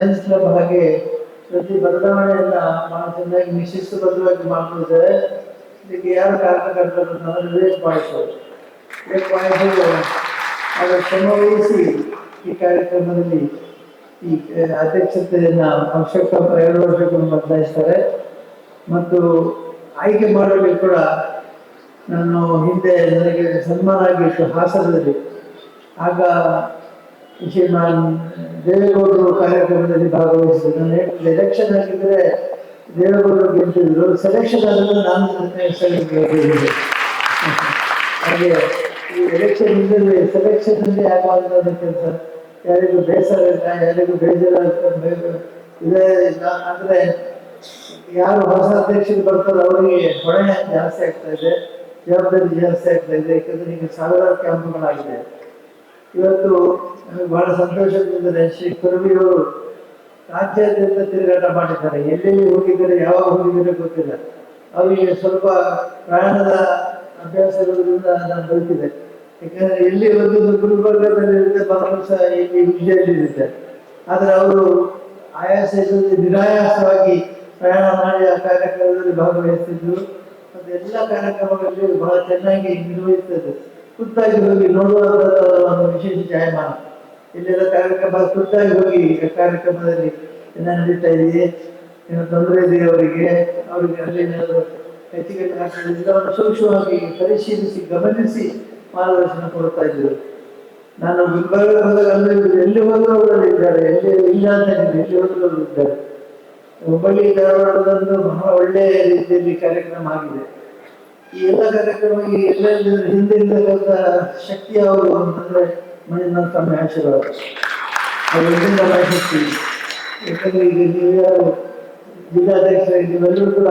ಹಾಗೆ ಪ್ರತಿ ಬದಲಾವಣೆಯನ್ನ ಬಹಳ ಚೆನ್ನಾಗಿ ನಿಶಿಸ್ತಬದ್ಧವಾಗಿ ಮಾಡ್ತಿದ್ದಾರೆ ಇದಕ್ಕೆ ಯಾರು ಕಾರಣಕರ್ತರು ವಿವೇಕ್ ಪಾಯಿಸೋದು ವಿವೇಕ್ ಪಾಯಿಂಟ್ ಅವರ ಶ್ರಮ ವಹಿಸಿ ಈ ಕಾರ್ಯಕ್ರಮದಲ್ಲಿ ಈ ಅಧ್ಯಕ್ಷತೆಯನ್ನ ಅವಶ್ಯಕ ಎರಡು ವರ್ಷಕ್ಕೊಮ್ಮೆ ಬದಲಾಯಿಸ್ತಾರೆ. ಮತ್ತು ಆಯ್ಕೆ ಮಾಡೋದಕ್ಕೆ ಕೂಡ ನಾನು ಹಿಂದೆ ನನಗೆ ಸನ್ಮಾನ ಆಗಿತ್ತು ಹಾಸನದಲ್ಲಿ. ಆಗ ಶ್ರೀಮಾನ್ ದೇವೇಗೌಡರು ಕಾರ್ಯಕ್ರಮದಲ್ಲಿ ಭಾಗವಹಿಸಿದ್ರು ನಾನು ಹೇಳಿದೆ ಎಲೆಕ್ಷನ್ ಆಗಿದ್ರೆ ದೇವೇಗೌಡರು ಗೆದ್ದಿದ್ರು. ಸೆಲೆಕ್ಷನ್ ಆದ್ರೆ ನಾನು ಸೆಲೆಕ್ಟ್ ಹಾಗೆ ಈ ಎಲೆಕ್ಷನ್ ಇದ್ದಲ್ಲಿ ಸೆಲೆಕ್ಷನ್ ಅಲ್ಲಿ ಆಗುವಂತ ಕೆಲಸ. ಯಾರಿಗೂ ಬೇಸರ ಇಲ್ಲ, ಯಾರಿಗೂ ಬೇಜಾರ ಇದೇ ಇಲ್ಲ. ಅಂದ್ರೆ ಯಾರು ಹೊಸ ಅಧ್ಯಕ್ಷರು ಬರ್ತಾರೋ ಅವರಿಗೆ ಹೊಣೆ ಜಾಸ್ತಿ ಆಗ್ತಾ ಇದೆ. ಜವಾಬ್ದಾರಿ ಜಾಸ್ತಿ ಆಗ್ತಾ ಇದೆ. ಯಾಕಂದ್ರೆ ಈಗ ಸಾವಿರಾರು ಕ್ಯಾಂಪ್ಗಳಾಗಿದೆ ಇವತ್ತು ಬಹಳ ಸಂತೋಷದಿಂದ ಶ್ರೀ ಕುರುಬಿಯವರು ರಾಜ್ಯಾದ್ಯಂತ ತಿರುಗಾಟ ಮಾಡಿದ್ದಾರೆ. ಎಲ್ಲೆಲ್ಲಿ ಹೋಗಿದ್ದಾರೆ, ಯಾವಾಗ ಹೋಗಿದ್ದಾರೆ ಗೊತ್ತಿಲ್ಲ. ಅವರಿಗೆ ಸ್ವಲ್ಪ ಪ್ರಯಾಣದ ಅಭ್ಯಾಸಗಳಿಂದ ನಾನು ಬದುಕಿದೆ. ಯಾಕಂದ್ರೆ ಎಲ್ಲಿ ಒಂದು ಗುಲ್ಬರ್ಗದಲ್ಲಿರುತ್ತೆ ಭರವಸ ಇಲ್ಲಿ ವಿಜಯದಲ್ಲಿರುತ್ತೆ ಆದರೆ ಅವರು ಆಯಾಸ ಇಲ್ಲದೆ ನಿರಾಯಾಸವಾಗಿ ಪ್ರಯಾಣ ಮಾಡಿ ಆ ಕಾರ್ಯಕ್ರಮದಲ್ಲಿ ಭಾಗವಹಿಸ್ತಿದ್ರು. ಮತ್ತು ಎಲ್ಲ ಕಾರ್ಯಕ್ರಮಗಳಲ್ಲಿ ಬಹಳ ಚೆನ್ನಾಗಿ ನಿರ್ವಹಿಸ್ತಿದ್ರು. ಖುದ್ದಾಗಿ ಹೋಗಿ ನೋಡುವ ವಿಶೇಷ ಜಾಯಮಾನ ಇಲ್ಲೆಲ್ಲ ಕಾರ್ಯಕ್ರಮ ಖುದ್ದಾಗಿ ಹೋಗಿ ಕಾರ್ಯಕ್ರಮದಲ್ಲಿ ನಡೀತಾ ಇದೆಯೇ? ಏನು ತೊಂದರೆ ಇದೆ ಅವರಿಗೆ? ಅವರಿಗೆ ಅಲ್ಲಿ ಹೆಚ್ಚಿಗೆ ಸೂಕ್ಷ್ಮವಾಗಿ ಪರಿಶೀಲಿಸಿ, ಗಮನಿಸಿ ಮಾರ್ಗದರ್ಶನ ಕೊಡ್ತಾ ಇದ್ದರು. ನಾನು ಗುಲ್ಬರ್ಗ ಹೋದಾಗ ಅಂದ್ರೆ ಎಲ್ಲಿ ಹೋದರೂ ಇದ್ದಾರೆ. ಎಲ್ಲಿ ಇಲ್ಲ ಅಂತ ಎಲ್ಲಿ ಹೋದರೂ ಇದ್ದಾರೆ ಹುಬ್ಬಳ್ಳಿ ಧಾರವಾಡದಂದು ಬಹಳ ಒಳ್ಳೆಯ ರೀತಿಯಲ್ಲಿ ಕಾರ್ಯಕ್ರಮ ಆಗಿದೆ. ಈ ಎಲ್ಲ ಕಾರ್ಯಕ್ರಮ ಎಲ್ಲೆಲ್ಲಿ ಎಲ್ಲ ಹಿಂದೆ ಇಲ್ಲದಂತ ಶಕ್ತಿ ಅವರು ಅಂತಂದ್ರೆ ಮನೆಯ ತಮ್ಮ ಹೆಸರು. ಶಕ್ತಿ ಯಾಕಂದ್ರೆ ಈಗ ನೀವು ಜಿಲ್ಲಾಧ್ಯಕ್ಷ ನೀವೆಲ್ಲರೂ ಕೂಡ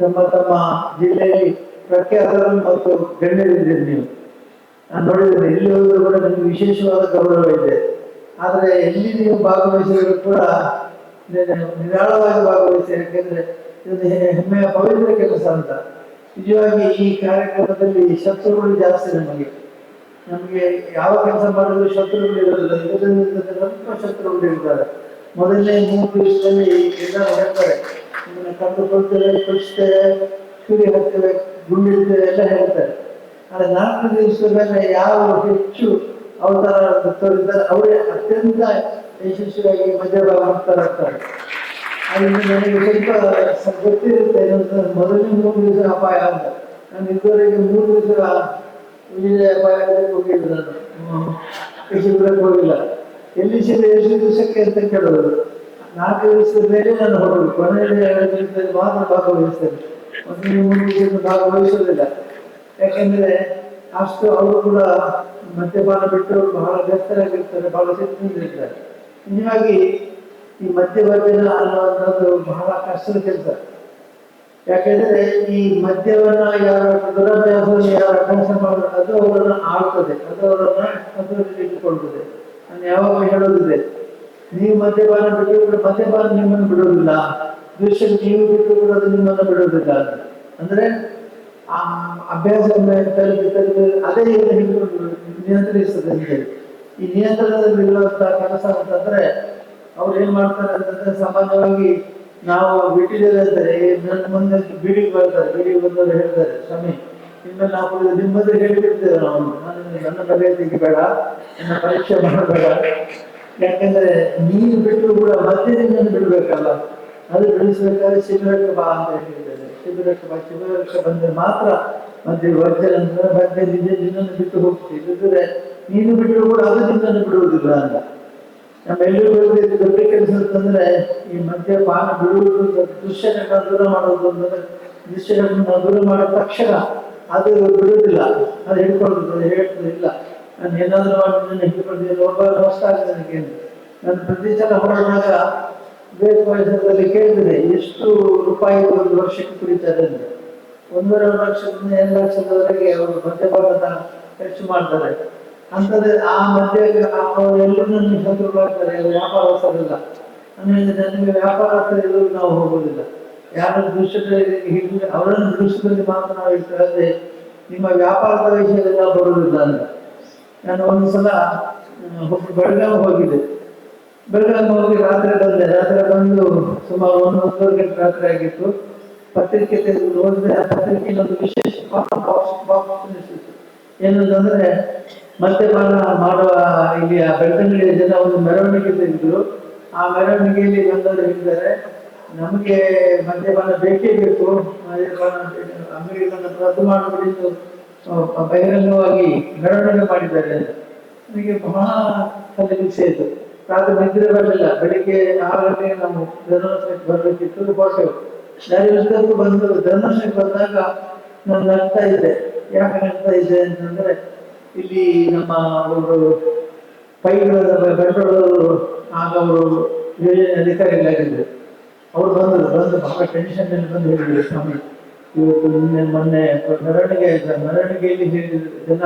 ತಮ್ಮ ತಮ್ಮ ಜಿಲ್ಲೆಯಲ್ಲಿ ಪ್ರಖ್ಯಾತರು ಮತ್ತು ಗಣ್ಯರಿದ್ದೀರಿ ನೀವು. ನಾನು ನೋಡಿದ್ದೇನೆ, ಎಲ್ಲಿ ಹೋದರೂ ಕೂಡ ನಿಮಗೆ ವಿಶೇಷವಾದ ಗೌರವ ಇದೆ. ಆದರೆ ಎಲ್ಲಿ ನೀವು ಭಾಗವಹಿಸಿದ್ರು ಕೂಡ ನಿರಾಳವಾಗಿ ಭಾಗವಹಿಸಿ, ಯಾಕೆಂದ್ರೆ ಇದು ಹೆಮ್ಮೆಯ ಪವಿತ್ರ ಕೆಲಸ ಅಂತ. ನಿಜವಾಗಿ ಈ ಕಾರ್ಯಕ್ರಮದಲ್ಲಿ ಶತ್ರುಗಳು ಜಾಸ್ತಿ ನಮಗೆ. ನಮಗೆ ಯಾವ ಕೆಲಸ ಮಾಡಲು ಶತ್ರುಗಳು ಇರೋದಿಲ್ಲ ಇದರಿಂದ ಶತ್ರುಗಳು ಇರ್ತಾರೆ ಮೊದಲನೇ ಮೂರು ದಿವಸದಲ್ಲಿ ಎಲ್ಲ ಹೇಳ್ತಾರೆ, ನಿಮ್ಮನ್ನ ಕಂಡುಕೊಳ್ತೇವೆ ಕಳಿಸ್ತೇವೆ ಚೂರಿ ಹಾಕ್ತೇವೆ ಗುಂಡಿಡ್ತೇವೆ ಎಲ್ಲ ಹೇಳ್ತಾರೆ. ಆದ್ರೆ ನಾಲ್ಕು ದಿವಸದ ಮೇಲೆ ಯಾವ ಹೆಚ್ಚು ಅವತಾರ ತೋರಿದ್ದಾರೆ, ಅವರೇ ಅತ್ಯಂತ ಯಶಸ್ವಿಯಾಗಿ ಮಧ್ಯಭಾಗ ಮುಕ್ತರಾಗ್ತಾರೆ ಅದರಿಂದ ನನಗೆ ಸ್ವಲ್ಪ ಗೊತ್ತಿರುತ್ತೆ ಮೊದಲನೇ ಮೂರು ದಿವಸ ಅಪಾಯ ಅಂತ. ನಾನು ಇದುವರೆಗೆ ಮೂರು ದಿವಸ ವಿಜಯ ಅಪಾಯ ಹೋಗಿಲ್ಲ ನಾನು. ಶಿಬಿರಕ್ಕೆ ಹೋಗಿಲ್ಲ. ಎಲ್ಲಿ ಶಿಬಿರ ಎಷ್ಟು ದಿವಸಕ್ಕೆ ಅಂತ ಕೇಳೋದು. ನಾಲ್ಕು ದಿವಸದ ಮೇಲೆ ನಾನು ಹೋಗೋದು. ಕೊನೆಯಲ್ಲಿ ಎರಡು ದಿವಸದಲ್ಲಿ ಮಾತ್ರ ಭಾಗವಹಿಸ್ತೇನೆ. ಒಂದು ಮೂರು ದಿವಸ ಭಾಗವಹಿಸೋದಿಲ್ಲ. ಯಾಕೆಂದರೆ ಅಷ್ಟು ಅವರು ಕೂಡ ಮದ್ಯಪಾನ ಬಿಟ್ಟು ಬಹಳ ವ್ಯಸ್ತರಾಗಿರ್ತಾರೆ, ಬಹಳ ಸಿಟ್ಟಿನಿಂದಿರ್ತಾರೆ ನಿಜವಾಗಿ ಈ ಮದ್ಯಭಜನ ಅನ್ನುವಂಥದ್ದು ಬಹಳ ಕಷ್ಟದ ಕೆಲಸ ಯಾಕೆಂದ್ರೆ ಈ ಮದ್ಯವನ್ನು ಯಾರ ದುರಭ್ಯಾಸವನ್ನು ಯಾರು ಅಭ್ಯಾಸ ಮಾಡೋದು ಅದು ಅವರನ್ನ ಆಗ್ತದೆ ಅದು ಅವರನ್ನ ಅದರಲ್ಲಿ ಇಟ್ಟುಕೊಳ್ತದೆ. ನಾನು ಯಾವಾಗ ಹೇಳೋದಿದೆ? ನೀವು ಮದ್ಯಪಾನ ಬಿಟ್ಟು ಮದ್ಯಪಾನ ನಿಮ್ಮನ್ನು ಬಿಡೋದಿಲ್ಲ. ದೃಶ್ಯ ನೀವು ಬಿಟ್ಟು ಕೂಡ ಅದು ನಿಮ್ಮನ್ನು ಬಿಡೋದಿಲ್ಲ ಅಂದ್ರೆ ಆ ಅಭ್ಯಾಸ ಅದೇ ಹಿಂದೆ ಹಿಡಿದು ನಿಯಂತ್ರಿಸ್ತದೆ ಈ ಈ ನಿಯಂತ್ರಣದಲ್ಲಿರುವಂತಹ ಕೆಲಸ ಅಂತಂದ್ರೆ ಅವ್ರು ಏನ್ ಮಾಡ್ತಾರೆ ಅಂತಂದ್ರೆ ಸಾಮಾನ್ಯವಾಗಿ ನಾವು ಬಿಟ್ಟಿದ್ದೇವೆ ಅಂದರೆ ನನ್ನ ಮುಂದೆ ಬೀಡಿಗೆ ಬರ್ತಾರೆ ಬೀಡಿಗೆ ಬಂದವರು ಹೇಳ್ತಾರೆ, ಸ್ವಾಮಿ ಇನ್ಮೇಲೆ ನಾವು ನಿಮ್ಮದೇ ಹೇಳಿಬಿಡ್ತೇವೆ ನಾವು. ನಾನು ನನ್ನ ಬಗೆ ತೆಗಿಬೇಡ, ನನ್ನ ಪರೀಕ್ಷೆ ಮಾಡಬೇಡ. ಯಾಕಂದ್ರೆ ನೀನು ಬಿಟ್ಟರು ಕೂಡ ಮಧ್ಯದಿಂದ ಬಿಡ್ಬೇಕಲ್ಲ. ಅದು ಬಿಡಿಸ್ಬೇಕಾದ್ರೆ ಶಿಬಿರಕ್ಕೆ ಬಾ ಅಂತ ಹೇಳಿದ್ದಾರೆ. ಶಿಬಿರಕ್ಕೆ ಬಾ, ಶಿಬಿರಕ್ಕೆ ಬಂದ್ರೆ ಮಾತ್ರ ಮತ್ತೆ ವರ್ಜನ ಮತ್ತೆ ನಿನ್ನೆ ನಿನ್ನನ್ನು ಬಿಟ್ಟು ಹೋಗ್ತೀವಿ. ಇಲ್ಲದ್ರೆ ನೀನು ಬಿಟ್ಟರು ಕೂಡ ಅದು ನಿನ್ನನ್ನು ಬಿಡುವುದಿಲ್ಲ ಅಂತ. ನಮ್ಮೆಲ್ಲರಿಗೂ ದೊಡ್ಡ ಕೆಲಸ ಅಂತಂದ್ರೆ ಈ ಮದ್ಯಪಾನ ಬಿಡುವುದು ದೃಶ್ಯಗಳನ್ನ ದೂರ ಮಾಡೋದು ಅಂದ್ರೆ ದೃಶ್ಯಗಳನ್ನ ದೂರ ಮಾಡಿದ ತಕ್ಷಣ ಅದು ಬಿಡುವುದಿಲ್ಲ. ಅದು ಹಿಡ್ಕೊಳ್ಳೋದು ಹೇಳ್ತದೆ ಇಲ್ಲ. ನಾನು ಏನಾದರೂ ಮಾಡಿ ಹಿಡ್ಕೊಂಡಿದ್ದೀನಿ ಒಬ್ಬ ನಮಸ್ಕಾರ ಆಗಿದೆ ನನಗೆ ನಾನು ಪ್ರತಿ ಸಲ ಹೊರಡುವಾಗ ಬೇಕು ಪರಿಸರದಲ್ಲಿ ಕೇಳಿದ್ರೆ ಎಷ್ಟು ರೂಪಾಯಿ ಒಂದು ವರ್ಷಕ್ಕೆ ಕುಡಿತಾರೆ ಅಂದರೆ ಒಂದೂವರೆ ಲಕ್ಷದಿಂದ ಎರಡು ಲಕ್ಷದವರೆಗೆ ಅವರು ಮದ್ಯಪಾನದ ಖರ್ಚು ಮಾಡ್ತಾರೆ. ಅಂತಂದ್ರೆ ಆ ಮಧ್ಯ ಅವರು ಎಲ್ಲರನ್ನು ಶತ್ರುಗಳಾಗ್ತಾರೆ ವ್ಯಾಪಾರಸ್ಥರಿಲ್ಲ ಅಂದ್ರೆ ನನಗೆ ವ್ಯಾಪಾರಸ್ಥರಿಗೂ ನಾವು ಹೋಗೋದಿಲ್ಲ ಯಾರ ದೃಶ್ಯದಲ್ಲಿ ಹಿಡಿದ್ರೆ, ಅವರನ್ನು ದೃಶ್ಯದಲ್ಲಿ ಮಾತ್ರ ನಾವು ಇರ್ತೇವೆ ನಿಮ್ಮ ವ್ಯಾಪಾರದ ವಿಷಯದಲ್ಲಿ ಬರುವುದಿಲ್ಲ ಅಂತ ನಾನು ಒಂದು ಸಲ ಬೆಳಗಾವಿ ಹೋಗಿದ್ದೆ. ಬೆಳಗಾವಿ ಹೋಗಿ ರಾತ್ರಿ ಬಂದೆ. ರಾತ್ರಿ ಬಂದು ಸುಮಾರು ಒಂದು ಒಂದೂವರೆ ಗಂಟೆ ರಾತ್ರಿ ಆಗಿತ್ತು. ಪತ್ರಿಕೆ ತೆಗೆದು ಓದಿದ್ರೆ ಆ ಪತ್ರಿಕೆಯಲ್ಲಿ ಒಂದು ವಿಶೇಷ ಏನಂತಂದ್ರೆ ಮದ್ಯಪಾನ ಮಾಡುವ ಇಲ್ಲಿ ಬೆಳ್ತಂಗಡಿಯ ಜನ ಒಂದು ಮೆರವಣಿಗೆ ತೆಗೆದ್ರು. ಆ ಮೆರವಣಿಗೆಯಲ್ಲಿ ಬಂದವರು ಹೇಳಿದ್ದಾರೆ ನಮಗೆ ಮದ್ಯಪಾನ ಬೇಕೇ ಬೇಕು. ಮದ್ಯಪಾನ ಅಂಗಡಿಗಳನ್ನು ರದ್ದು ಮಾಡಬೇಕೆಂದು ಆ, ಬಹಿರಂಗವಾಗಿ ಮೆರವಣಿಗೆ ಮಾಡಿದ್ದಾರೆ. ನನಗೆ ಬಹಳ ತಲೆಬಿಸಿ ಆಯಿತು ರಾತ್ರಿ ನಿದ್ರೆ ಬರಲಿಲ್ಲ. ಬೆಳಿಗ್ಗೆ ಆರು ಗಂಟೆಗೆ ನಾವು ಧರ್ಮಸ್ಥಳಕ್ಕೆ ಬರಬೇಕಿತ್ತು ಹೊರಟೆವು ದಾರಿ ಉದ್ದಕ್ಕೂ ಬಂದು ಧರ್ಮಸ್ಥಳಕ್ಕೆ ಬಂದಾಗ ನಾನು ನಗ್ತಾ ಇದ್ದೆ ಯಾಕೆ ನಗ್ತಾ ಇದ್ದೆ ಅಂತಂದ್ರೆ ಇಲ್ಲಿ ನಮ್ಮ ಅವರು ಪೈಗಳ ಬೆಟ್ಟಗಳು ಆಗ ಅವರು ಯೋಜನೆ ಅಧಿಕಾರಿಗಳಾಗಿದ್ದರು. ಅವ್ರು ಬಂದರು, ಬಂದು ಬಹಳ ಟೆನ್ಷನ್ ಅಲ್ಲಿ ಬಂದು ಹೇಳಿದ್ರು, ಸ್ವಾಮಿ, ಇವತ್ತು ನಿನ್ನೆ ಮೊನ್ನೆ ಮೆರವಣಿಗೆ ಮೆರವಣಿಗೆಯಲ್ಲಿ ಹೇಳಿದ ಜನ.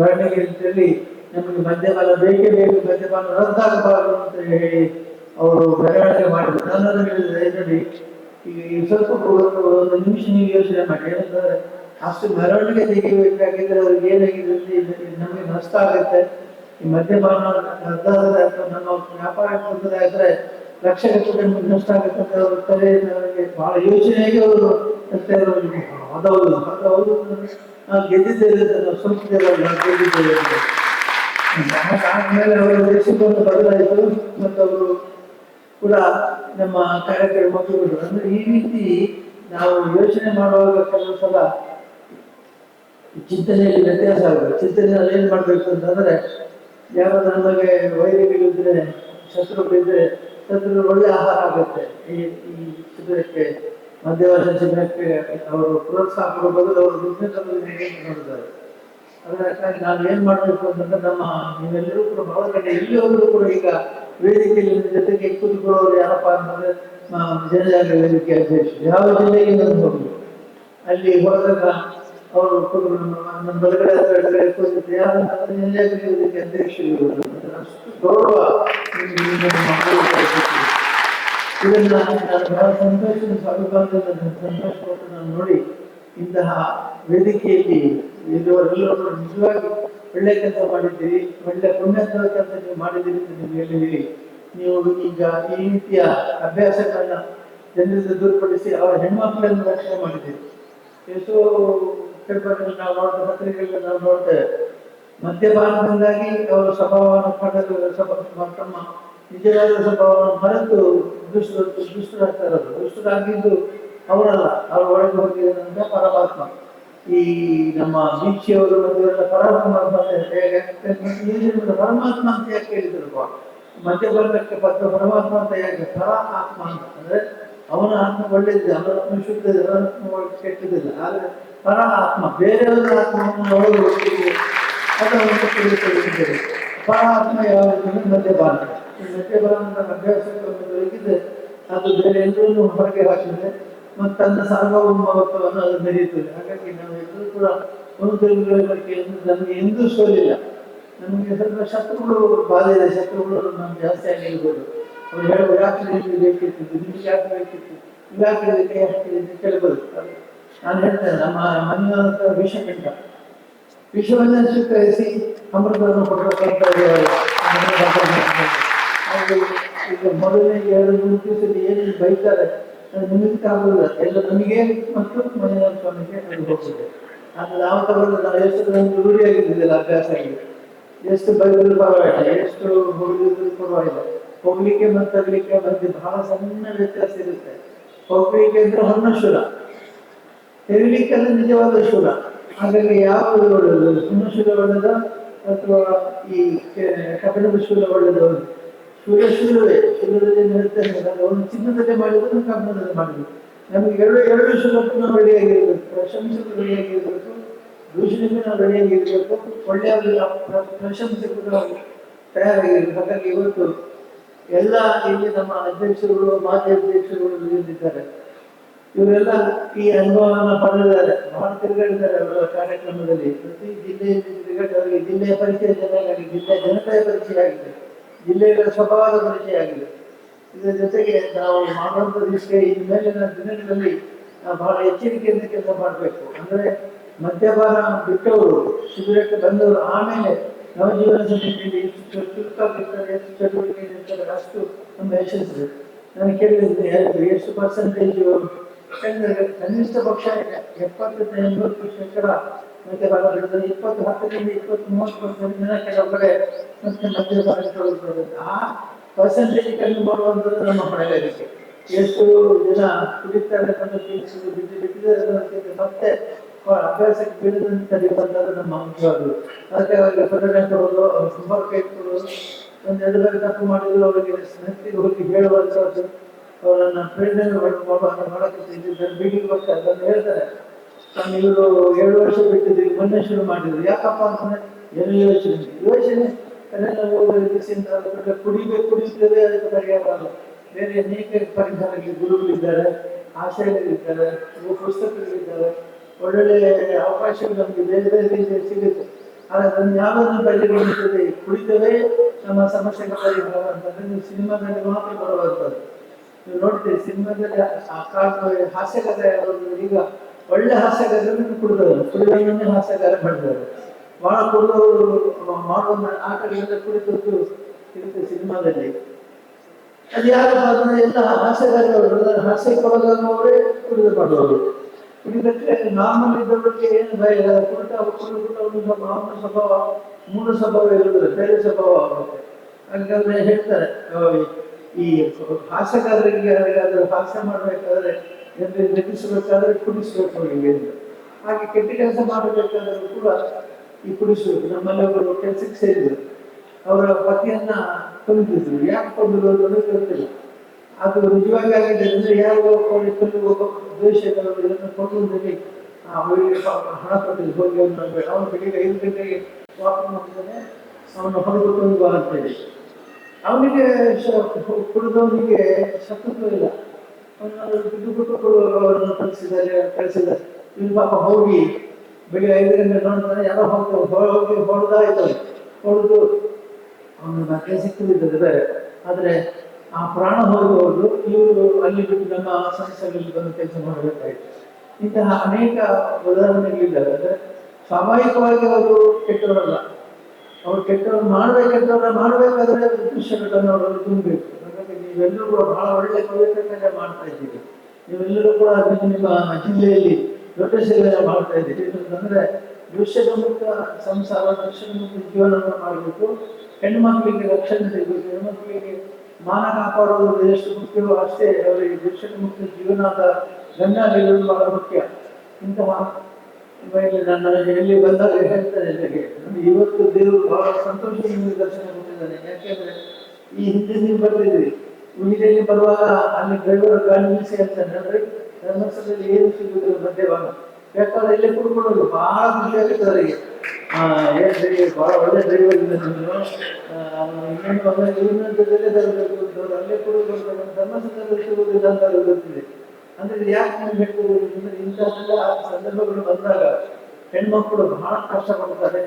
ಮೆರವಣಿಗೆಯಲ್ಲಿ ನಮಗೆ ಮದ್ಯಪಾನ ಬೇಕೇ ಬೇಕು, ಮದ್ಯಪಾನ ರದ್ದಾಗಬಾರದು ಅಂತ ಹೇಳಿ ಅವರು ಮೆರವಣಿಗೆ ಮಾಡಿದ್ರು. ನಾನು ಹೇಳಿದ್ರೆ ಈಗ ಈ ಸ್ವಲ್ಪ ಒಂದು ಒಂದು ನಿಮಿಷ ನೀವು ಯೋಚನೆ ಮಾಡಿ, ಏನಂತಂದ್ರೆ ಅಷ್ಟು ಮೆರವಣಿಗೆ ತೆಗಿಬೇಕಾಗಿದ್ರೆ ಅವ್ರಿಗೆ ಏನಾಗಿದೆ ನಮಗೆ ನಷ್ಟ ಆಗುತ್ತೆ ಈ ಮದ್ಯಪಾನ ನಮ್ಮ ವ್ಯಾಪಾರ ಆದ್ರೆ ಲಕ್ಷ ಗಟ್ಟಲೆ ನಷ್ಟ ಆಗುತ್ತೆ ಅವ್ರ ತಲೆ ನನಗೆ ಬಹಳ ಯೋಚನೆಯಾಗಿ ಅವರು ಮತ್ತೆ ಅವರು ಅದೌದು ಅದೌದು ನಾವು ಗೆದ್ದಿದ್ದೇವೆ ನಾವು ಸೋತಿದ್ದೇವೆ ನಾವು ಗೆದ್ದಿದ್ದೇವೆ ಅಂತ. ಆದ್ಮೇಲೆ ಅವರ ದೇಶಕ್ಕೊಂದು ಬದಲಾಯಿತು ಮತ್ತು ಅವರು ಕೂಡ ನಮ್ಮ ಕಾರ್ಯಕ್ರಮ ಅಂದ್ರೆ ಈ ರೀತಿ ನಾವು ಯೋಚನೆ ಮಾಡುವಾಗ ಕೆಲವು ಸಲ ಚಿಂತನೆಯಲ್ಲಿ ವ್ಯತ್ಯಾಸ ಆಗುತ್ತೆ. ಚಿಂತನೆಯಲ್ಲಿ ಏನ್ ಮಾಡ್ಬೇಕು ಅಂತಂದ್ರೆ ಯಾವ ನಮಗೆ ವೈರಿ ಬೀಳಿದ್ರೆ ಶತ್ರು ಒಳ್ಳೆ ಆಹಾರ ಆಗುತ್ತೆ. ಈ ಈ ಚಿತ್ರಕ್ಕೆ ಮಧ್ಯವಾಸ ಚಿತ್ರಕ್ಕೆ ಅವರು ಪ್ರೋತ್ಸಾಹ ಕೊಡೋ ಬದಲು ಅವರು ಬಿಸ್ನೆಸ್ ನೋಡಿದ್ದಾರೆ. ಅದಕ್ಕಾಗಿ ನಾವು ಏನ್ ಮಾಡ್ಬೇಕು ಅಂತಂದ್ರೆ, ನಮ್ಮ ನೀವೆಲ್ಲರೂ ಕೂಡ ಎಲ್ಲಿ ಹೋದ್ರು ಕೂಡ ಈಗ ವೇದಿಕೆಯಲ್ಲಿ ಜೊತೆಗೆ ಕೂತ್ಕೊಳ್ಳೋರು ಯಾರಪ್ಪ ಅಂತಂದ್ರೆ ಜನಜಾಗೃತಿ ವೇದಿಕೆ ಅಧ್ಯಕ್ಷರು. ಯಾವ ಜಿಲ್ಲೆಗೆ ಅಲ್ಲಿ ಹೋದಾಗ ಅವರು ಕೂತ್ಕೊಂಡು ನಮ್ಮ ನಮ್ಮ ಬಲಗಡೆ ಅಥವಾ ಎಡಗಡೆ ಕೂತಿದ್ದು ಯಾರು ಅಂತಂದ್ರೆ ಜನಜಾಗೃತಿ ವೇದಿಕೆ ಅಧ್ಯಕ್ಷರು ಇರೋದು. ಅಷ್ಟು ಗೌರವ ನಿಮ್ಗೆ ನಿಮ್ಮ ಮಕ್ಕಳು ಕೊಡ್ಬೇಕು. ಇದನ್ನ ನಾನು ಬಹಳ ಸಂತೋಷ ಸ್ವಾಭಿಮಾನದಿಂದ ನಾನು ನಾನು ನೋಡಿ ಇಂತಹ ವೇದಿಕೆಯಲ್ಲಿ ಇರುವವರೆಲ್ಲರೂ ನಿಜವಾಗಿ ಒಳ್ಳೆ ಕೆಲಸ ಮಾಡಿದ್ದೀರಿ ಒಳ್ಳೆ ಪುಣ್ಯದ ಕೆಲಸ ನೀವು ಮಾಡಿದ್ದೀರಿ ಅಂತ ನೀವು ಹೇಳಿ ಹೇಳಿ ನೀವು ಈಗ ಈ ರೀತಿಯ ಅಭ್ಯಾಸಗಳನ್ನ ಜನರಿಂದ ದೂರಪಡಿಸಿ ಅವರ ಹೆಣ್ಮಕ್ಳನ್ನು ರಕ್ಷಣೆ ಮಾಡಿದ್ದೀರಿ ಎಷ್ಟೋ ಪೇಪರ್ನಲ್ಲಿ ನಾವು ನೋಡ್ತೇವೆ ಪತ್ರಿಕೆಗಳಲ್ಲಿ ನಾವು ನೋಡ್ತೇವೆ ಮದ್ಯಪಾನದಿಂದಾಗಿ ಅವರ ಸ್ವಭಾವವನ್ನು ಪಡೆದು ಸ್ವಲ್ಪ ತಮ್ಮ ನಿಜವಾದ ಸ್ವಭಾವವನ್ನು ಮರೆತು ದುಷ್ಟರು ದುಷ್ಟರಾಗ್ತಾ ಇರೋದು. ದುಷ್ಟರಾಗಿದ್ದು ಅವರಲ್ಲ, ಅವ್ರ ಒಳಗೆ ಹೋಗಿರೋದಂತ ಪರಮಾತ್ಮ. ಈ ನಮ್ಮ ದೀಕ್ಷೆಯವರು ಇವರೆಲ್ಲ ಪರಮಾತ್ಮ ಪರಮಾತ್ಮ ಅಂತ ಯಾಕೆ ಹೇಳಿದ್ರು? ಮದ್ಯಪಾನಕ್ಕೆ ಪತ್ರ ಪರಮಾತ್ಮ ಅಂತ ಯಾಕೆ ಪರ ಆತ್ಮ ಅಂತ ಅಂದ್ರೆ ಅವನ ಆತ್ಮ ಒಳ್ಳೆಯದಿದೆ ಅವರ ಆತ್ಮ ಶುದ್ಧ ಇದೆ ಅವರ ಆತ್ಮ ಕೆಟ್ಟದಿಲ್ಲ. ಆದರೆ ಪರ ಆತ್ಮ ಬೇರೆಯವರ ಆತ್ಮವನ್ನು ಒಳಗೆ ಆತ್ಮ ಅದನ್ನು ತಿಳಿದುಕೊಳ್ಳುತ್ತಿದ್ದೇವೆ ಪರಮಾತ್ಮ ಯಾವುದು ಮದ್ಯಪಾನ ಮದ್ಯಪಾನದ ಅಭ್ಯಾಸಕ್ಕೆ ಒಂದು ದೊರಕಿದೆ ಅದು ಬೇರೆ ಎಲ್ಲರನ್ನೂ ಹೊರಗೆ ಹಾಕಿದೆ ಮತ್ತು ತನ್ನ ಸಾರ್ವಭೌಮತ್ವವನ್ನು ಅದು ಮೆರೆಯುತ್ತದೆ. ಹಾಗಾಗಿ ನಾವು ಎಲ್ಲರೂ ಕೂಡ ತಿರುಗುಗಳ ಬಗ್ಗೆ ನಮಗೆ ಎಂದೂ ಸೋಲಿಲ್ಲ. ನಮಗೆ ಸ್ವಲ್ಪ ಶತ್ರುಗಳು ಬಾಧೆ ಇದೆ ಶತ್ರುಗಳು ನಮ್ಗೆ ಜಾಸ್ತಿ ಆಗಿರ್ಬೋದು ಅವ್ರು ಹೇಳುವ ಯಾತ್ರೆ ನಿಮಗೆ ಬೇಕಿತ್ತು? ನಿಮ್ಗೆ ಯಾತ್ರೆ ಬೇಕಿತ್ತು? ಇದಕ್ಕೆ ಕೈ ಹಾಕಿದೆ ಅದು ನಾನು ಹೇಳ್ತೇನೆ, ನಮ್ಮ ಮನೆಯ ವಿಷಕಂಠ ವಿಷವನ್ನ ಸ್ವೀಕರಿಸಿ ಅಮೃತವನ್ನು ಹಾಗೆ ಈಗ ಮೊದಲನೇ ಎರಡು ಮೂರು ದಿವಸದಲ್ಲಿ ಏನು ಬೈತಾರೆ ನಿಮಿತ್ತ ನಿಮಗೆ ಆಗುದಿಲ್ಲ ಎಲ್ಲ ನಮಗೆ ಮತ್ತು ಮನೆಯ ಸ್ವಾಮಿಗೆ ಅದು ಹೋಗ್ತದೆ. ಅದು ನಾವು ತಗೊಂಡು ನಾವು ಎಷ್ಟು ನಮ್ಗೆ ರೂಢಿಯಾಗಿದ್ದಿಲ್ಲ ಅಭ್ಯಾಸ ಆಗಿದೆ. ಎಷ್ಟು ಬೈದ್ರು ಪರವಾಗಿಲ್ಲ, ಎಷ್ಟು ಹೋಗಿದ್ರು ಪರವಾಗಿಲ್ಲ. ಹೋಗ್ಲಿಕ್ಕೆ ಮತ್ತು ತರಲಿಕ್ಕೆ ಮಧ್ಯೆ ಬಹಳ ಸಣ್ಣ ವ್ಯತ್ಯಾಸ ಇರುತ್ತೆ. ಹೋಗ್ಲಿಕ್ಕೆ ಅಂದ್ರೆ ಹೊನ್ನ ಶುಲ. ತೆರಲಿಕ್ಕೆ ಅಂದ್ರೆ ನಿಜವಾದ ಶುಲ. ಹಾಗಾಗಿ ಯಾವ ಒಳ್ಳೆಯದು? ಹೊನ್ನ ಶುಲ ಒಳ್ಳೆದ ಅಥವಾ ಈ ಕಬ್ಬಿಣದ ಶೂಲ ಒಳ್ಳೆದು ಶೂಲ ಶೂಲವೇ. ಶೂಲದಲ್ಲಿ ಹೇಳ್ತೇನೆ ಅವನು ಚಿನ್ನದಲ್ಲಿ ಮಾಡಿದ್ರು, ಕಬ್ಬಿಣದಲ್ಲಿ ಮಾಡಿದ್ರು. ನಮಗೆ ಎರಡು ಎರಡು ಶೂಲಕ್ಕೂ ನಾವು ರೆಡಿಯಾಗಿರ್ಬೇಕು. ಪ್ರಶಂಸಕ್ಕೂ ರೆಡಿಯಾಗಿರ್ಬೇಕು. ದೂಷಣೆಗೂ ನಾವು ರೆಡಿಯಾಗಿರ್ಬೇಕು. ಒಳ್ಳೆಯ ಪ್ರ- ಪ್ರಶಂಸೆಗೂ ನಾವು ತಯಾರಾಗಿರ್ಬೇಕು. ಹಾಗಾಗಿ ಇವತ್ತು ಎಲ್ಲ ಇಲ್ಲಿ ನಮ್ಮ ಅಧ್ಯಕ್ಷರುಗಳು, ಮಾಜಿ ಅಧ್ಯಕ್ಷರುಗಳು ನಿಲ್ಲಿದ್ದಾರೆ ಇವರೆಲ್ಲ ಈ ಅನುಭವನ ಪಡೆದಿದ್ದಾರೆ. ಬಹಳ ತಿರುಗಾಡಿದ್ದಾರೆ ಅವರ ಕಾರ್ಯಕ್ರಮದಲ್ಲಿ. ಪ್ರತಿ ಜಿಲ್ಲೆಯಲ್ಲಿ ತಿರುಗಾಡಿ ಅವರಿಗೆ ಜಿಲ್ಲೆಯ ಪರಿಚಯ ಚೆನ್ನಾಗಿ ಜಿಲ್ಲೆಯ ಜನತೆಯ ಪರಿಚಯ ಆಗಿದೆ. ಜಿಲ್ಲೆಗಳ ಸ್ವಭಾವದ ಪರಿಚಯ ಆಗಿದೆ. ಇದರ ಜೊತೆಗೆ ನಾವು ಮಾಡುವಂಥ ಈ ಇನ್ಮೇಲಿನ ದಿನಗಳಲ್ಲಿ ಬಹಳ ಎಚ್ಚರಿಕೆಯಿಂದ ಕೆಲಸ ಮಾಡಬೇಕು. ಅಂದ್ರೆ ಮದ್ಯಪಾನ ಬಿಟ್ಟವರು ಶಿಬಿರಕ್ಕೆ ಬಂದವರು ಆಮೇಲೆ ನವಜೀವನ ಸಮಿತಿಯಲ್ಲಿ ಎಷ್ಟು ಚುರುಕಾಗಿರ್ತಾರೆ ಎಷ್ಟು ಚಟುವಟಿಕೆ ಅಷ್ಟು ನಮ್ಮ ಯಶಸ್ಸು ನಾನು ಕೇಳಿದ್ರೆ ಎಷ್ಟು ಪರ್ಸೆಂಟೇಜು ಕನಿಷ್ಠ ಪಕ್ಷ ಎಪ್ಪತ್ತರಿಂದ ಎಂಬತ್ತು ಶೇಕಡ ಮತ್ತೆ ಭಾಗ ಬಿಡ್ತಾರೆ ಇಪ್ಪತ್ತು ಹತ್ತರಿಂದ ಇಪ್ಪತ್ತು ಮೂವತ್ತು ಪರ್ಸೆಂಟ್ ಜನ ಕೆಲವು ಕಡೆ ಮತ್ತೆ ಮಧ್ಯ ತೊಡಗುತ್ತದೆ ಆ ಪರ್ಸೆಂಟೇಜ್ ಕಡಿಮೆ ಮಾಡುವಂಥದ್ದು ನಮ್ಮ ಹೊಣೆಗಾರಿಕೆ ಎಷ್ಟು ಜನ ಕುಡಿತಾರೆ ಬಿಟ್ಟು ಬಿಟ್ಟಿದ್ದಾರೆ ಮತ್ತೆ ಅವ್ರ ಅಭ್ಯಾಸಕ್ಕೆ ಬೀಳದಂತೆ ಕಲಿಯುವಂಥದ್ದು ನಮ್ಮ ಅಂಶವಾದರು ಅದಕ್ಕೆ ಅವರಿಗೆ ಪ್ರೇರಣೆ ಕೊಡೋದು ಅವ್ರ ಸಂಪರ್ಕ ಇಟ್ಕೊಳ್ಳೋದು ಒಂದೆರಡು ಬಾರಿ ತಪ್ಪು ಮಾಡಿದ್ರು ಅವರಿಗೆ ಸ್ನೇಹಿತರಿಗೆ ಹೋಗಿ ಹೇಳುವಂಥದ್ದು ಅವರನ್ನ ಪ್ರೇರಣೆ ಮಾಡುವಾಗ ಮಾಡಕ್ಕೆ ಬೀಡಿಗೆ ಬರ್ತಾರೆ ಅದನ್ನು ಹೇಳ್ತಾರೆ. ನಾನು ಇವರು ಏಳು ವರ್ಷ ಬಿಟ್ಟಿದ್ರಿ ಮೊನ್ನೆ ಶುರು ಮಾಡಿದ್ರು. ಯಾಕಪ್ಪ ಅಂತಂದ್ರೆ ಏನು ಯೋಚನೆ. ಯೋಚನೆ ಕುಡಿಬೇಕು, ಕುಡಿತೇವೆ, ಅದಕ್ಕೆ ಪರಿಹಾರ ಬೇರೆ ಅನೇಕ ಪರಿಹಾರಗಳಿಗೆ ಗುರುಗಳಿದ್ದಾರೆ ಆಶಯಗಳಿದ್ದಾರೆ, ಪುಸ್ತಕಗಳಿದ್ದಾರೆ. ಒಳ್ಳೊಳ್ಳೆ ಅವಕಾಶಗಳು ನಮಗೆ ಬೇರೆ ಬೇರೆ ರೀತಿಯಲ್ಲಿ ಸಿಗುತ್ತೆ. ಆದರೆ ಅದನ್ನು ಯಾವುದನ್ನು ಪರಿಗಣಿಸದೆ ಕುಡಿತವೇ ನಮ್ಮ ಸಮಸ್ಯೆಗಳ ಪರಿಹಾರ ನೀವು ಸಿನಿಮಾದಲ್ಲಿ ಮಾತ್ರ ಬರುವಂಥದ್ದು. ನೀವು ನೋಡ್ತೀರಿ, ಸಿನಿಮಾದಲ್ಲಿ ಯಾರು ಈಗ ಒಳ್ಳೆ ಹಾಸ್ಯಗಾರರನ್ನು ಕುಡಿದವರು. ಕುಡಿದವರನ್ನೇ ಹಾಸ್ಯಗಾರ ಮಾಡಿದವರು ಬಹಳ ಕುಡಿದವರು ಮಾಡುವ ಆಟಗಳಿಂದ ಕುಡಿದದ್ದು ಇರುತ್ತೆ ಸಿನಿಮಾದಲ್ಲಿ. ಅದು ಯಾರು ಅಂದ್ರೆ ಎಲ್ಲ ಹಾಸ್ಯಗಾರರು ಹಾಸ್ಯ ಕೊಡೋದನ್ನವರೇ ಕುಡಿದು ಮಾಡುವವರು ಕುಡಿದಕ್ಕೆ ನಾರ್ಮಲ್ ಇದ್ದವರಿಗೆ ಏನು ಭಯ? ಇಲ್ಲ ಕೂಡ ಕುಡಿದ್ಬಿಟ್ಟು ಒಂದು ಅವನ ಸ್ವಭಾವ ಮೂರು ಸ್ವಭಾವ ಇರುವುದಿಲ್ಲ ಬೇರೆ ಸ್ವಭಾವ ಆಗುತ್ತೆ. ಹಾಗಾದ್ರೆ ಹೇಳ್ತಾರೆ ಈ ಹಾಸ್ಯಗಾರರಿಗೆ ಯಾರಿಗಾದ್ರೂ ಹಾಸ್ಯ ಮಾಡಬೇಕಾದ್ರೆ ಎಲ್ಲಿ ನಟಿಸಬೇಕಾದ್ರೆ ಕುಡಿಸ್ಬೇಕು ಅವರಿಗೆ. ಹಾಗೆ ಕೆಟ್ಟ ಕೆಲಸ ಮಾಡಬೇಕಾದ್ರೂ ಕೂಡ ಈ ಕುಡಿಸ್ಬೇಕು. ನಮ್ಮಲ್ಲಿ ಒಬ್ಬರು ಕೆಲಸಕ್ಕೆ ಸೇರಿದ್ರು. ಅವರ ಪತಿಯನ್ನ ಕೊಂದಿದ್ರು ಯಾಕೆ ಅನ್ನೋದು ಗೊತ್ತಿಲ್ಲ ಅದು ನಿಜವಾಗಿ ಆಗಿದೆ ಯಾರು ಇದನ್ನು ಕೊಂಡಲ್ಲಿ ಅವರಿಗೆ ಹಣ ಕೊಟ್ಟಿದ್ದು ಹೋಗಿ ಅವನು ಅವನು ಬೆಳಿಗ್ಗೆ ಐದು ಗಂಟೆಗೆ ವಾಪಸ್ ಮಾಡ್ತಾನೆ ಅವನು ಹೊರಗೆ ಕೊಂಡು ಬಾ ಅಂತ ಹೇಳಿ ಅವನಿಗೆ ಕುಡಿದವನಿಗೆ ಇಲ್ಲ. ಅವನು ದುಡ್ಡು ಕೊಟ್ಟು ಕಳಿಸಿದ್ದಾರೆ ಕಳಿಸಿದ್ದಾರೆ. ಇಲ್ಲಿ ಪಾಪ ಹೋಗಿ ಬೆಳಿಗ್ಗೆ ಐದು ಗಂಟೆ ನೋಡ್ತಾನೆ ಯಾರೋ ಹೋಗ್ತಾರೆ ಹೋಗಿ ಹೊಡೆದಾಯ್ತಾರೆ ಹೊಡೆದು ಅವನು ಕೆಲಸ ಸಿಕ್ಕಿದ್ದಾರೆ ಆದರೆ ಆ ಪ್ರಾಣ ಹೋಗುವವರು ಇವರು ಅಲ್ಲಿ ಬಿಟ್ಟು ನಮ್ಮ ಸಂಸ್ಥೆಗಳಲ್ಲಿ ಬಂದು ಕೆಲಸ ಮಾಡಬೇಕಾಯಿತು. ಇಂತಹ ಅನೇಕ ಉದಾಹರಣೆಗಳಿದ್ದಾವೆ. ಅಂದರೆ ಸ್ವಾಭಾವಿಕವಾಗಿ ಅವರು ಕೆಟ್ಟವರಲ್ಲ. ಅವ್ರು ಕೆಟ್ಟವ್ರು ಮಾಡ್ಬೇಕೆಂತವ್ರ ಮಾಡ್ಬೇಕಾದ್ರೆ ದೃಶ್ಯಗಳನ್ನು ಅವರಲ್ಲಿ ತುಂಬಬೇಕು. ಹಾಗಾಗಿ ನೀವೆಲ್ಲರೂ ಕೂಡ ಬಹಳ ಒಳ್ಳೆ ಪವಿತ್ರತೆಯ ಮಾಡ್ತಾ ಇದ್ದೀರಿ. ನೀವೆಲ್ಲರೂ ಕೂಡ ನಿಮ್ಮ ಜಿಲ್ಲೆಯಲ್ಲಿ ದೊಡ್ಡ ಸೇವೆ ಮಾಡ್ತಾ ಇದ್ದೀರಿ. ಅಂತಂದ್ರೆ ದೃಶ್ಯದ ಸಂಸಾರ ದೃಶ್ಯದ ಮುಕ್ತ ಜೀವನವನ್ನು ಮಾಡಬೇಕು. ಹೆಣ್ಮಕ್ಳಿಗೆ ರಕ್ಷಣೆ ಸಿಗಬೇಕು. ಹೆಣ್ಮಕ್ಳಿಗೆ ಮಾನ ಕಾಪಾಡುವುದು ಎಷ್ಟು ಮುಖ್ಯವೋ ಅಷ್ಟೇ ಅವರಿಗೆ ದೇಶಕ್ಕೆ ಮುಖ್ಯ ಜೀವನದ ಗಂಡ ಗೆಲ್ಲುವುದು ಬಹಳ ಮುಖ್ಯ. ಇಂತಹ ನನ್ನ ಎಲ್ಲಿ ಬಂದಾಗ ಹೇಳ್ತಾರೆ ಇವತ್ತು ದೇವರು ಬಹಳ ಸಂತೋಷದಿಂದ ದರ್ಶನ ಕೊಟ್ಟಿದ್ದಾನೆ. ಯಾಕೆಂದ್ರೆ ಈ ಹಿಂದೆ ನೀವು ಬರ್ತಿದ್ವಿ ಉಳಿದಲ್ಲಿ ಬರುವಾಗ ಅಲ್ಲಿ ಡ್ರೈವರ್ ಗಾಡಿ ನಿಲ್ಲಿಸಿ ಹೇಳ್ತಾನೆ ಅಂದ್ರೆ ಧರ್ಮಸ್ಥಳದಲ್ಲಿ ಏನು ಸಿಗುವುದಿಲ್ಲ ಮಧ್ಯವಾಗ ಬೇಕಾದ್ರೆ ಇಲ್ಲೇ. ಕುಡ್ಕೊಳ್ಳೋದು? ಬಹಳ ಖುಷಿ ಆಗುತ್ತೆ ಅವರಿಗೆ. ಏನ್ರಿ ಬಹಳ ಒಳ್ಳೆ ಡ್ರೈವರ್ ಇನ್ನೊಂದು ಅಲ್ಲ ಇನ್ನೊಂದಲ್ಲೇ ತರಬೇಕು ಅಲ್ಲೇ ಕೊಡಬೇಕು ಅಂತ ಗೊತ್ತಿದೆ ಅಂದ್ರೆ ಯಾಕೆ ನಾನು ಹೇಳ್ತಿರೋದು ಅಂದ್ರೆ ಇಂಥದ್ದೆಲ್ಲ ಸಂದರ್ಭಗಳು ಬಂದಾಗ ಹೆಣ್ಮಕ್ಕಳು ಬಹಳ ಕಷ್ಟಪಡ್ತಾರೆ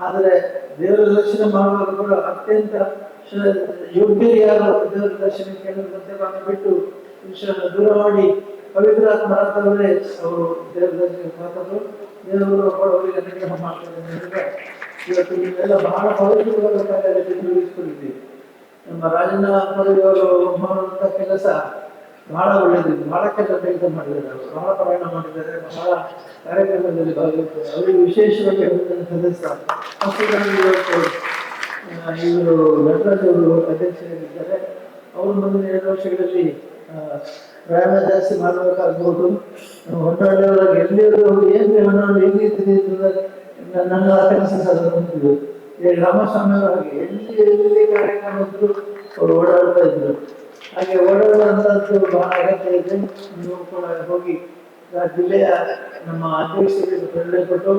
ಆದರೆ ದೇವರ ದರ್ಶನ ಕೂಡ ಅತ್ಯಂತ ಯೋಗ್ಯರಿಯಾದ ಯೋಗ್ಯರು ಯಾರು ದೇವರ ಅನ್ನೋದು ಮದ್ಯಪಾನ ಬಿಟ್ಟು ದೂರ ಮಾಡಿ ಪವಿತ್ರಾತ್ಮ ಅವರು ದೇವರ ದರ್ಶನ ದೇವರು ಇವತ್ತು ಬಹಳ ನಮ್ಮ ರಾಜನ ಪದವಿಯವರು ಮಾಡುವಂಥ ಕೆಲಸ ಬಹಳ ಒಳ್ಳೆಯದು. ಬಹಳ ಕೆಲಸ ಕೆಲಸ ಮಾಡಿದ್ದಾರೆ ಅವರು. ಬಹಳ ಪ್ರಯಾಣ ಮಾಡಿದ್ದಾರೆ. ಬಹಳ ಕಾರ್ಯಕ್ರಮದಲ್ಲಿ ಭಾಗವಹಿಸಿದ್ದಾರೆ. ಅವರಿಗೆ ವಿಶೇಷವಾಗಿ ಸದಸ್ಯ ಇವರು ನಟರಾಜ್ ಅವರು ಅಧ್ಯಕ್ಷರಾಗಿದ್ದಾರೆ. ಅವರು ಮುಂದಿನ ಎರಡು ವರ್ಷಗಳಲ್ಲಿ ಪ್ರಯಾಣ ಜಾಸ್ತಿ ಮಾಡಬೇಕಾಗ್ಬೋದು. ಹೊನ್ನಾಳಿಯವರು ಎಲ್ಲಿಯವರು ಏನು ಹೊನ್ನಾಳಿ ಎಲ್ಲಿ ನನ್ನ ಕೆಲಸ ಬಂದಿದ್ದು. ಈ ರಾಮಸ್ವಾಮಿ ಅವರ ಹಾಗೆ ಎಲ್ಲಿ ಎಲ್ಲಿ ಕಾರ್ಯಕ್ರಮ ಇದ್ರು ಅವರು ಓಡಾಡ್ತಾ ಇದ್ರು. ಹಾಗೆ ಓಡಾಡುವಂಥದ್ದು ಬಹಳ ಅಗತ್ಯ ಇದೆ. ಹೋಗಿ ಜಿಲ್ಲೆಯ ನಮ್ಮ ಅಧ್ಯಕ್ಷರಿಗೆ ಪ್ರೇರಣೆ ಕೊಟ್ಟು,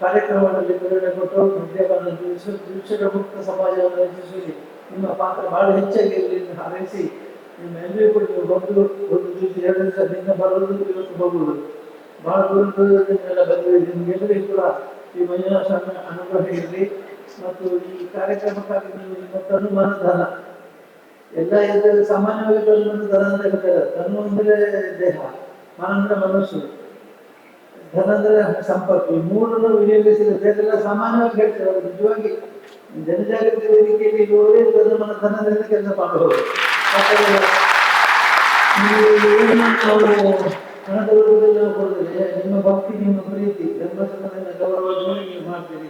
ಕಾರ್ಯಕ್ರಮದಲ್ಲಿ ಪ್ರೇರಣೆ ಕೊಟ್ಟು ಮದ್ಯಪಾನ ದಿವಸ ದೃಶ್ಯದ ಮುಕ್ತ ಸಮಾಜವನ್ನು ರಚಿಸುವಲ್ಲಿ ನಿಮ್ಮ ಪಾತ್ರ ಬಹಳ ಹೆಚ್ಚಾಗಿ ಹಾರೈಸಿ ಕೂಡ ನೀವು ಬಂದು ಒಂದು ಎರಡು ದಿವಸ ನಿನ್ನ ಬರೋದು, ಇವತ್ತು ದೂರದಿಂದೆಲ್ಲ ಬಂದಿದೆ ಕೂಡ ಈ ಮಂಜುನಾಥ ಅನುಗ್ರಹ ಮತ್ತು ಈ ಕಾರ್ಯಕ್ರಮಕ್ಕಾಗಿ ನೀವು ನಿಮ್ಮ ದಾನ ಎಲ್ಲ ಇದರಲ್ಲಿ ಸಾಮಾನ್ಯವಾಗಿ ಧನ ಅಂತ ಹೇಳ್ತಾರೆ ತನು ದೇಹ ಮನ ಮನಸ್ಸು, ಧನ ಅಂದ್ರೆ ಸಂಪತ್ತು. ಈ ಮೂರನ್ನು ವಿನಿಯೋಗಿಸಿದ್ರೆ ಸಾಮಾನ್ಯವಾಗಿ ಹೇಳ್ತಾರೆ ನಿಜವಾಗಿ ಜನಜಾಗೃತಿ ವೇದಿಕೆಯಲ್ಲಿ ಇರುವವರೇ ಕೆಲಸ ಮಾಡಬಹುದು ನಿಮ್ಮ ಭಕ್ತಿ ನಿಮ್ಮ ಪ್ರೀತಿ ಧರ್ಮಸ್ಥಳದಿಂದ ಗೌರವ ನೀವು ಮಾಡ್ತೀರಿ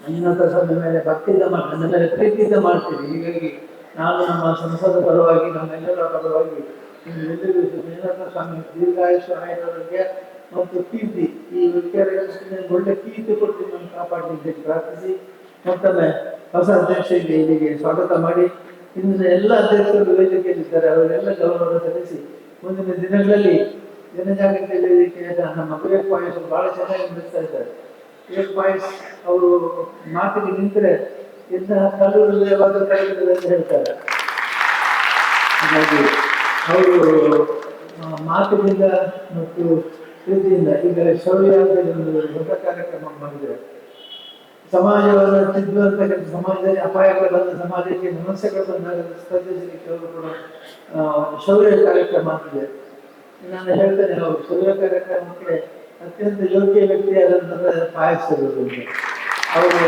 ಮಂಜುನಾಥ ಸ್ವಾಮಿ ಮೇಲೆ ಭಕ್ತಿಯಿಂದ ನನ್ನ ಮೇಲೆ ಪ್ರೀತಿಯಿಂದ ಮಾಡ್ತೀರಿ ಹೀಗಾಗಿ ನಾನು ನಮ್ಮ ಸಂಸದ ಪರವಾಗಿ ನಮ್ಮೆಲ್ಲರ ಪರವಾಗಿ ನಿಮ್ಮೆಲ್ಲರಿಗೂ ಮಂಜುನಾಥ ಸ್ವಾಮಿ ದೀರ್ಘಾಯುಷ ಆಯುರ್ವೇದ್ಯ ಮತ್ತು ಕೀರ್ತಿ ಈ ವಿಚಾರಗಳಿಗೆ ಒಳ್ಳೆ ಕೀರ್ತಿ ಕೊಟ್ಟು ನಮ್ಮನ್ನು ಕಾಪಾಡಲಿಕ್ಕೆ ಪ್ರಾರ್ಥಿಸಿ ಮತ್ತೊಮ್ಮೆ ಹೊಸ ಅಧ್ಯಕ್ಷರಿಗೆ ಇಲ್ಲಿಗೆ ಸ್ವಾಗತ ಮಾಡಿ ಇಂದಿನ ಎಲ್ಲ ಅಧ್ಯಕ್ಷರು ವೇದಿಕೆಯಲ್ಲಿದ್ದಾರೆ ಅವರೆಲ್ಲ ಗೌರವ ಸಲ್ಲಿಸಿ ಮುಂದಿನ ದಿನಗಳಲ್ಲಿ ಜನಜಾಗೃತಿ ವೇದಿಕೆಯಾದ ನಮ್ಮ ವಿವೇಕ್ ಪಾಯಿಂಟ್ಸ್ ಬಹಳ ಚೆನ್ನಾಗಿ ನಡೆಸ್ತಾ ಇದ್ದಾರೆ. ವಿವೇಕ್ ಪಾಯಿಂಟ್ಸ್ ಅವರು ಮಾತಿಗೆ ನಿಂತರೆ ಇಂತಹ ಕಲ್ಲು ಹೃದಯವಾದ ಕಲಿಯುತ್ತದೆ ಅಂತ ಹೇಳ್ತಾರೆ. ಹಾಗಾಗಿ ಅವರು ಮಾತಿನಿಂದ ಮತ್ತು ಪ್ರೀತಿಯಿಂದ ಈಗ ಶೌರ್ಯ ಒಂದು ದೊಡ್ಡ ಕಾರ್ಯಕ್ರಮ ಮಾಡಿದ್ದಾರೆ. ಸಮಾಜವನ್ನು ತಿದ್ದು ಅಂತಕ್ಕಂಥ ಸಮಾಜದಲ್ಲಿ ಅಪಾಯಗಳು ಬಂದ ಸಮಾಜಕ್ಕೆ ಸಮಸ್ಯೆಗಳು ಬಂದಾಗ ಸ್ಪರ್ಧಿಸಲಿಕ್ಕೆ ಕೆಲವರು ಕೂಡ ಶೌರ್ಯ ಕಾರ್ಯಕ್ರಮ ಆಗಿದೆ. ನಾನು ಹೇಳ್ತೇನೆ ಅವರು ಶೌರ್ಯ ಕಾರ್ಯಕ್ರಮಕ್ಕೆ ಅತ್ಯಂತ ಯೋಗ್ಯ ವ್ಯಕ್ತಿ ಆದಂತಹ ಪಾಯಸರು ಅವರು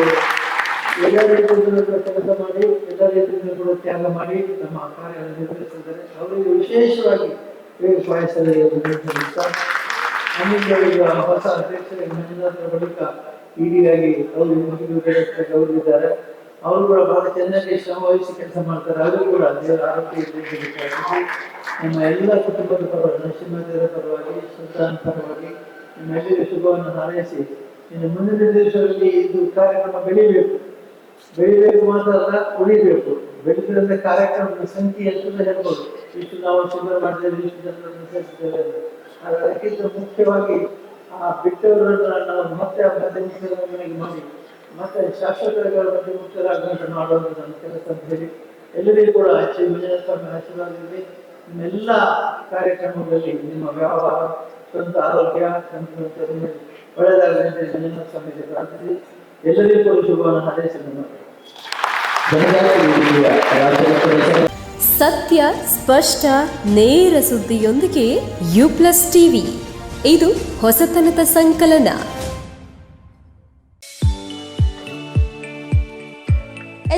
ಎಲ್ಲ ರೀತಿಯಿಂದಲೂ ಕೂಡ ಕೆಲಸ ಮಾಡಿ, ಎಲ್ಲ ರೀತಿಯಿಂದಲೂ ಕೂಡ ತ್ಯಾಗ ಮಾಡಿ ನಮ್ಮ ಕಾರ್ಯವನ್ನು ನಿರ್ವಹಿಸಿದ್ದಾರೆ ಅವರಿಗೆ ವಿಶೇಷವಾಗಿ ಪಾಯಸ ಈಗ ಹೊಸ ಅಧ್ಯಕ್ಷರಿಗೆ ಮಂಜುನಾಥರ ಬಳಿಕ ಇಡಿಯಾಗಿ ಅವರು ಗೌರವಿದ್ದಾರೆ. ಅವರು ಕೂಡ ಬಹಳ ಚೆನ್ನಾಗಿ ಶ್ರಮ ವಹಿಸಿ ಕೆಲಸ ಮಾಡ್ತಾರೆ. ಅವರು ಕೂಡ ದೇವರ ಆರೋಗ್ಯ ನಿಮ್ಮ ಎಲ್ಲ ಕುಟುಂಬದ ಪರವಾಗಿ, ನರಸಿಂಹದೇವರ ಪರವಾಗಿ, ಸುಲ್ತಾನ್ ಪರವಾಗಿ ನಿಮ್ಮೆಲ್ಲರಿಗೂ ಶುಭವನ್ನು ಹಾರೈಸಿ, ಇನ್ನು ಮುಂದಿನ ದಿವಸದಲ್ಲಿ ಇದು ಕಾರ್ಯಕ್ರಮ ಬೆಳಿಬೇಕು. ಬೆಳಿಬೇಕು ಮಾತ್ರ ಅಲ್ಲ, ಉಳಿಬೇಕು. ಬೆಳೆದಿರೋದ ಕಾರ್ಯಕ್ರಮದ ಸಂಖ್ಯೆ ಎಷ್ಟು ಹೇಳ್ಬೋದು. ಇಷ್ಟು ನಾವು ಸುಂದರ ಮಾಡಿದ್ದೇವೆ ಜನರನ್ನು ಸೇರಿಸಿದ್ದೇವೆ ಅದಕ್ಕಿಂತ ಮುಖ್ಯವಾಗಿ ಬಿಟ್ಟವರನ್ನ ನಾವು ಮತ್ತೆ ಮಾಡಿ ಮತ್ತೆ ಶಾಶ್ವತಗಳ ಬಗ್ಗೆ ಮುಖ್ಯರಾಗುವಂತ ಮಾಡುವಂತ ನನ್ನ ಕೆಲಸ ಅಂತ ಹೇಳಿ ಎಲ್ಲರಿಗೂ ಕೂಡ ಶ್ರೀ ವಿಜಯಸ್ವಾಮಿ ಆಶೀರ್ವಾದದಲ್ಲಿ ಕಾರ್ಯಕ್ರಮಗಳಲ್ಲಿ ನಿಮ್ಮ ವ್ಯವಹಾರ, ಸ್ವಂತ ಆರೋಗ್ಯ ಒಳ್ಳೆಯದಾಗಲಿ ಸ್ವಾಮಿಗೆ ಪ್ರಾರ್ಥಿಸಿ. ಎಲ್ಲರಿಗೂ ಕೂಡ ಶುಭವನ್ನು ಸತ್ಯ, ಸ್ಪಷ್ಟ, ನೇರ ಸುದ್ದಿಯೊಂದಿಗೆ ಯು ಪ್ಲಸ್ ಟಿವಿ ಇದು ಹೊಸತನದ ಸಂಕಲನ.